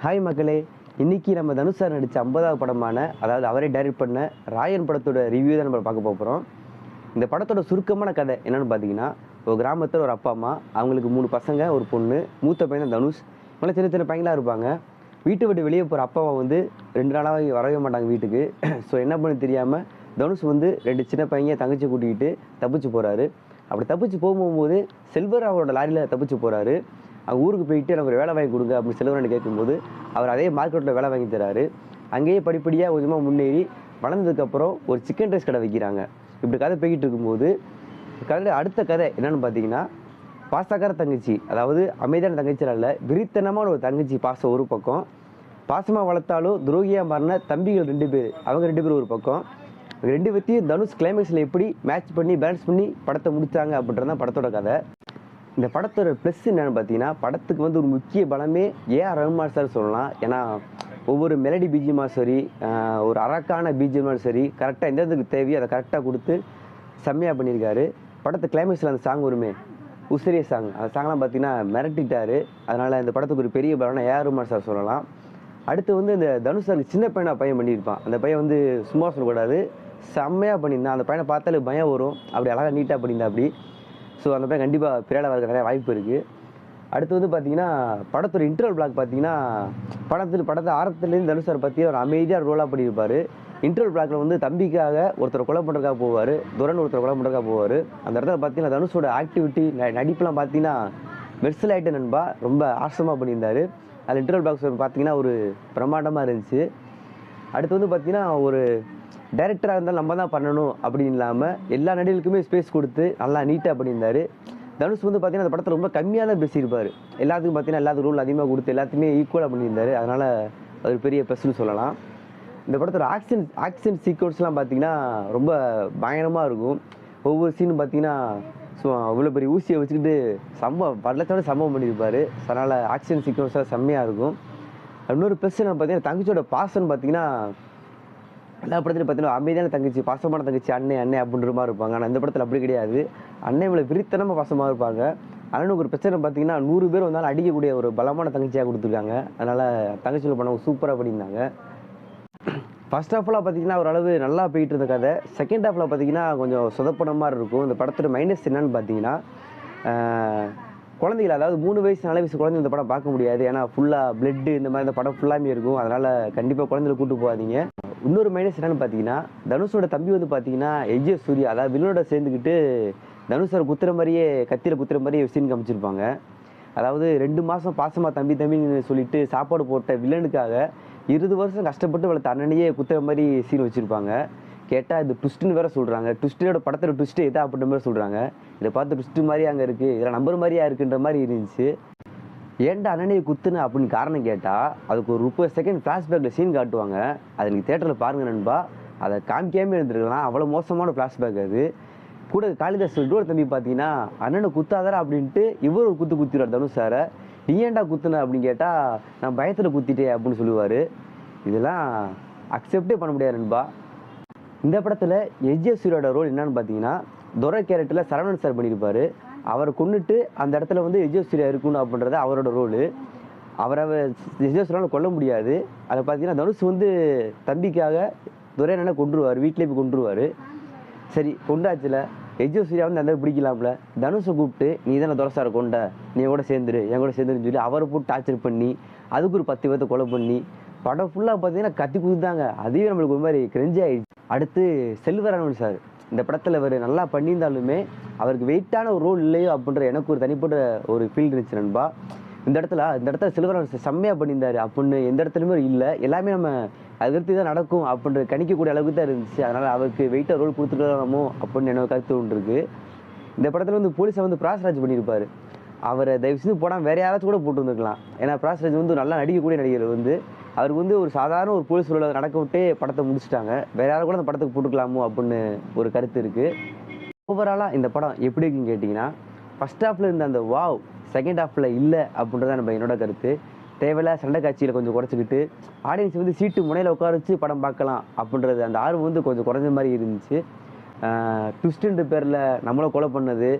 Hi மக்களே இன்னைக்கு நம்ம தனுஷ் சார் நடித்த ஐம்பதாவது படமான அதாவது அவரே டைரக்ட் பண்ண ராயன் படத்தோட ரிவ்யூ தான் நம்ம பார்க்க போகிறோம் இந்த படத்தோட சுருக்கமான கதை என்னென்னு பார்த்தீங்கன்னா ஒரு கிராமத்தில் ஒரு அப்பா அம்மா அவங்களுக்கு மூணு பசங்க ஒரு பொண்ணு மூத்த பையன் தான் தனுஷ். இவங்களாம் சின்ன சின்ன பையங்களாக இருப்பாங்க. வீட்டை விட்டு வெளியே போகிற அப்பாவை வந்து ரெண்டு நாளாக வரவே மாட்டாங்க வீட்டுக்கு. ஸோ என்ன பண்ண தெரியாமல் தனுஷ் வந்து ரெண்டு சின்ன பையன் தங்கச்சி கூட்டிக்கிட்டு தப்பிச்சு போகிறாரு அப்படி தப்பிச்சு போகும்போது செல்வர் அவரோட லாரியில் தப்பிச்சு போகிறாரு அவங்க ஊருக்கு போயிட்டு எனக்கு ஒரு வேலை வாங்கி கொடுங்க அப்படின்னு செல்வரன் கேட்கும்போது அவர் அதே மார்க்கெட்டில் வேலை வாங்கி தராரு. அங்கேயே படிப்படியாக கொஞ்சமாக முன்னேறி வளர்ந்ததுக்கப்புறம் ஒரு சிக்கன் ரைஸ் கடை வைக்கிறாங்க. இப்படி கதை போய்கிட்டு இருக்கும்போது கதையில் அடுத்த கதை என்னென்னு பார்த்தீங்கன்னா பாசக்கார தங்கச்சி அதாவது அமைதியான தங்கச்சியில் இல்லை விரித்தனமான ஒரு தங்கச்சி பாசம் ஒரு பக்கம் பாசமாக வளர்த்தாலும் துரோகியாக மாறின தம்பிகள் ரெண்டு பேர் அவங்க ரெண்டு பேரும் ஒரு பக்கம். ரெண்டு பேர்த்தையும் தனுஷ் கிளைமேக்ஸில் எப்படி மேட்ச் பண்ணி பேலன்ஸ் பண்ணி படத்தை முடித்தாங்க அப்படின்றது தான் படத்தோட கதை. இந்த படத்தோட ப்ளஸ் என்னென்னு பார்த்தீங்கன்னா படத்துக்கு வந்து ஒரு முக்கிய பலமே ஏஆர் ரஹ்மான் சார் சொல்லலாம். ஏன்னா ஒவ்வொரு மெலடி பீஜியமாக சரி ஒரு அரக்கான பீஜியமாக சரி கரெக்டாக எந்த இதுக்கு தேவையோ அதை கரெக்டாக கொடுத்து செம்மையாக பண்ணியிருக்காரு. படத்து கிளைமேக்ஸில் அந்த சாங் வருமே உசிரிய சாங் அந்த சாங்லாம் பார்த்தீங்கன்னா மிரட்டிட்டாரு. அதனால் இந்த படத்துக்கு ஒரு பெரிய பலம்னா ஏஆர் ரஹ்மான் சார் சொல்லலாம். அடுத்து வந்து இந்த தனுஷ் சார் சின்ன பையனாக பையன் பண்ணியிருப்பான். அந்த பையன் வந்து சும்மா சொல்லக்கூடாது. செம்மையாக பண்ணியிருந்தான். அந்த பையனை பார்த்தாலே பயம் வரும். அப்படி அழகாக நீட்டாக பண்ணியிருந்தா அப்படி. ஸோ அந்த பையன் கண்டிப்பாக பிரியாட வரக்கு நிறைய வாய்ப்பு இருக்குது அடுத்து வந்து பார்த்தீங்கன்னா படத்தோட இன்டர்வல் பிளாக் பார்த்தீங்கன்னா படத்தில் படத்தை ஆரத்துலேருந்து தனுஷ் சார் பற்றி ஒரு அமைதியாக ரோலாக பண்ணியிருப்பார். இன்டர்வல் பிளாக்ல வந்து தம்பிக்காக ஒருத்தர் கொலை பண்ணுறதுக்காக போவார். துரன் ஒருத்தர் கொலை பண்ணுறதுக்காக போவார். அந்த இடத்துல பார்த்தீங்கன்னா தனுஷோட ஆக்டிவிட்டி நடிப்பெலாம் பார்த்தீங்கன்னா மெர்சல் ஆகிட்ட நண்பா ரொம்ப ஆசமாக பண்ணியிருந்தார். அதில் இன்டர்வல் பிளாக்ஸ் பார்த்தீங்கன்னா ஒரு பிரம்மாண்டமாக இருந்துச்சு. அடுத்து வந்து பார்த்தீங்கன்னா ஒரு டைரக்டராக இருந்தாலும் நம்ம தான் பண்ணணும் அப்படின்னு இல்லாமல் எல்லா நடிகளுக்குமே ஸ்பேஸ் கொடுத்து நல்லா நீட்டாக பண்ணியிருந்தாரு. தனுஷ் வந்து பார்த்தீங்கன்னா அந்த படத்தில் ரொம்ப கம்மியாக தான் பேசியிருப்பார். எல்லாத்துக்கும் பார்த்தீங்கன்னா எல்லாத்துக்கும் ரூல் அதிகமாக கொடுத்து எல்லாத்தையுமே ஈக்குவலாக பண்ணியிருந்தாரு. அதனால் அது பெரிய ப்ளஸ்னு சொல்லலாம். இந்த படத்தோட ஆக்ஷன் ஆக்ஷன் சீக்வன்ஸ்லாம் பார்த்தீங்கன்னா ரொம்ப பயங்கரமாக இருக்கும். ஒவ்வொரு சீனும் பார்த்தீங்கன்னா ஸோ அவ்வளோ பெரிய ஊசியை வச்சுக்கிட்டு சம்பவம் படத்தோட சம்பவம் பண்ணியிருப்பார். அதனால் ஆக்ஷன் சீக்வன்ஸ்லாம் செம்மையாக இருக்கும். இன்னொரு ப்ளஸ் என்ன பார்த்தீங்கன்னா தங்கச்சியோட பாசன் பார்த்தீங்கன்னா எல்லா படத்துலையும் பார்த்தீங்கன்னா அமைதியான தங்கச்சி பாசமான தங்கச்சி அண்ணே அண்ணே அப்படின்ற மாதிரி இருப்பாங்க. ஆனால் இந்த படத்தில் அப்படி கிடையாது. அண்ணன் இவ்வளோ விரித்தனமாக பாசமாக இருப்பாங்க. அண்ணனுக்கு ஒரு பிரச்சனை பார்த்தீங்கன்னா நூறு பேர் வந்தாலும் அடிக்கக்கூடிய ஒரு பலமான தங்கச்சியாக கொடுத்துருக்காங்க. அதனால் தங்கச்சியில் பண்ணவங்க சூப்பராக பண்ணியிருந்தாங்க. ஃபர்ஸ்ட் ஹாஃப்லாம் பார்த்தீங்கன்னா ஓரளவு நல்லா போயிட்டு இருந்த கதை. செகண்ட் ஹாஃபில் பார்த்தீங்கன்னா கொஞ்சம் சொதப்பன மாதிரி இருக்கும். இந்த படத்தோட மைனஸ் என்னன்னு பார்த்தீங்கன்னா குழந்தைகள் அதாவது மூணு வயசு நாலு வயசு குழந்தை இந்த படம் பார்க்க முடியாது. ஏன்னா ஃபுல்லாக பிளட்டு இந்த மாதிரி இந்த படம் ஃபுல்லாமே இருக்கும். அதனால் கண்டிப்பாக குழந்தைகளை கூட்டு போகாதீங்க. இன்னொரு மைனஸ் என்னென்னு பார்த்தீங்கன்னா தனுஷோட தம்பி வந்து பார்த்தீங்கன்னா எஜ்ஜே சூர்யா அதாவது வில்லனோட சேர்ந்துக்கிட்டு தனுஷரை குத்துற மாதிரியே கத்தியில் குத்துற மாதிரியே சீன் காமிச்சிருப்பாங்க. அதாவது ரெண்டு மாதம் பாசமாக தம்பி தம்பின்னு சொல்லிட்டு சாப்பாடு போட்ட வில்லனுக்காக இருபது வருஷம் கஷ்டப்பட்டு வளர்த்த தன்னனையே குத்துற மாதிரி சீன் வச்சுருப்பாங்க. கேட்டால் இது ட்விஸ்ட்டுன்னு வேறு சொல்கிறாங்க ட்விஸ்டோட படத்தில் ட்விஸ்ட்டு எதா அப்படின்ற மாதிரி சொல்கிறாங்க இதை பார்த்து ட்விஸ்ட்டு மாதிரி அங்கே இருக்குது இதெல்லாம் நம்பர் மாதிரியா இருக்குன்ற மாதிரி இருந்துச்சு. ஏன்டா அண்ணனையை குத்துன அப்படின்னு காரணம் கேட்டால் அதுக்கு ஒரு முப்பது செகண்ட் ஃப்ளாஷ்பேக்கில் சீன் காட்டுவாங்க. அது நீங்கள் தேட்டரில் பாருங்க நண்பா. அதை காமிக்காமல் இருந்திருக்கலாம். அவ்வளோ மோசமான ஃப்ளாஷ்பேக் அது. கூட காளிதாஸ் இன்னொரு தம்பி பார்த்தீங்கன்னா அண்ணனை குத்தாதாரா அப்படின்ட்டு இவர் ஒரு குத்து குத்திடுவார் தனுஷ் சாரை. நீ ஏன்டா குத்துன? அப்படின்னு கேட்டால் நான் பயத்தில் குத்திட்டேன் அப்படின்னு சொல்லுவார். இதெல்லாம் அக்செப்டே பண்ண முடியாது நண்பா. இந்த படத்தில் எஸ்ஜே சூரியோட ரோல் என்னன்னு பார்த்தீங்கன்னா துரை கேரக்டரில் சரவணன் சார் பண்ணியிருப்பாரு. அவரை கொன்னுட்டு அந்த இடத்துல வந்து எஸ்ஜே சூர்யா இருக்கணும் அப்படின்றது அவரோட ரோலு அவரை எஸ்ஜே சூர்யாவில் கொல்ல முடியாது. அதை பார்த்தீங்கன்னா தனுஷ் வந்து தம்பிக்காக துரை என்ன கொண்டுருவார் வீட்டிலே போய் கொண்டுருவார் சரி கொண்டாச்சுல. எஜ்ஜோ சூர்யா வந்து அந்த பிடிக்கலாம்ல. தனுஷை கூப்பிட்டு நீ தானே துரசாரை கொண்ட? நீ கூட சேர்ந்துரு என் கூட சேர்ந்துருன்னு சொல்லி அவரை போட்டு டார்ச்சர் பண்ணி அதுக்கு ஒரு பத்து பேர்த்த கொலை பண்ணி படம் ஃபுல்லாக பார்த்தீங்கன்னா கத்தி குதித்தாங்க. அதுவே நம்மளுக்கு ஒரு மாதிரி கிரெஞ்சி ஆயிடுச்சு. அடுத்து செல்வராமன் சார். இந்த படத்தில் அவர் நல்லா பண்ணியிருந்தாலுமே அவருக்கு வெயிட்டான ஒரு ரோல் இல்லையோ அப்படின்ற எனக்கு ஒரு தனிப்பட்ட ஒரு ஃபீல் இருந்துச்சு நண்பா. இந்த இடத்துல இந்த இடத்துல செல்வராமன் சார் செம்மையாக பண்ணியிருந்தாரு அப்படின்னு எந்த இடத்துலையுமே இல்லை. எல்லாமே நம்ம அதிருப்தி தான் நடக்கும் அப்படின்ற கணிக்கக்கூடிய அளவுக்கு தான் இருந்துச்சு. அதனால் அவருக்கு வெயிட்டாக ரோல் கொடுத்துருக்கலாமோ அப்படின்னு எனக்கு கருத்து ஒன்று இருக்கு. இந்த படத்தில் வந்து போலீஸை வந்து பிராஸ்ராஜ் பண்ணியிருப்பார். அவரை தயவு செஞ்சு போடாமல் வேறு யாராச்சும் கூட போட்டு வந்துருக்கலாம் ஏன்னா பிராஸ்ராஜ் வந்து நல்லா நடிக்கக்கூடிய நடிகர் வந்து. அவருக்கு வந்து ஒரு சாதாரண ஒரு போலீஸ் ரோல நடக்க விட்டே படத்தை முடிச்சிட்டாங்க. வேற யாரும் கூட அந்த படத்துக்கு போட்டுக்கலாமோ அப்படின்னு ஒரு கருத்து இருக்குது ஓவராலாக இந்த படம் எப்படி இருக்குன்னு கேட்டிங்கன்னா ஃபர்ஸ்ட் ஹாஃபில் இருந்த அந்த வாவ் செகண்ட் ஹாஃபில் இல்லை அப்படின்றத நம்ம என்னோட கருத்து. தேவையில்ல சண்டை காட்சியில் கொஞ்சம் குறைச்சிக்கிட்டு ஆடியன்ஸ் வந்து சீட்டு முனையில் உட்கார வச்சு படம் பார்க்கலாம் அப்படின்றது அந்த ஆர்வம் வந்து கொஞ்சம் குறைஞ்ச மாதிரி இருந்துச்சு. ட்விஸ்ட்டுன்ற பேரில் நம்மளை கொலை பண்ணது.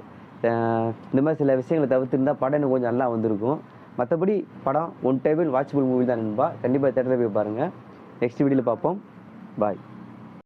இந்த மாதிரி சில விஷயங்களை தவிர்த்துருந்தா படம் இன்னும் கொஞ்சம் நல்லா வந்திருக்கும். மற்றபடி படம் ஒன் டேபிள் வாட்சபிள் மூவி தான் நண்பா. கண்டிப்பாக தேட்டரில் போய் பாருங்கள் நெக்ஸ்ட் வீடியோவில் பார்ப்போம். பாய்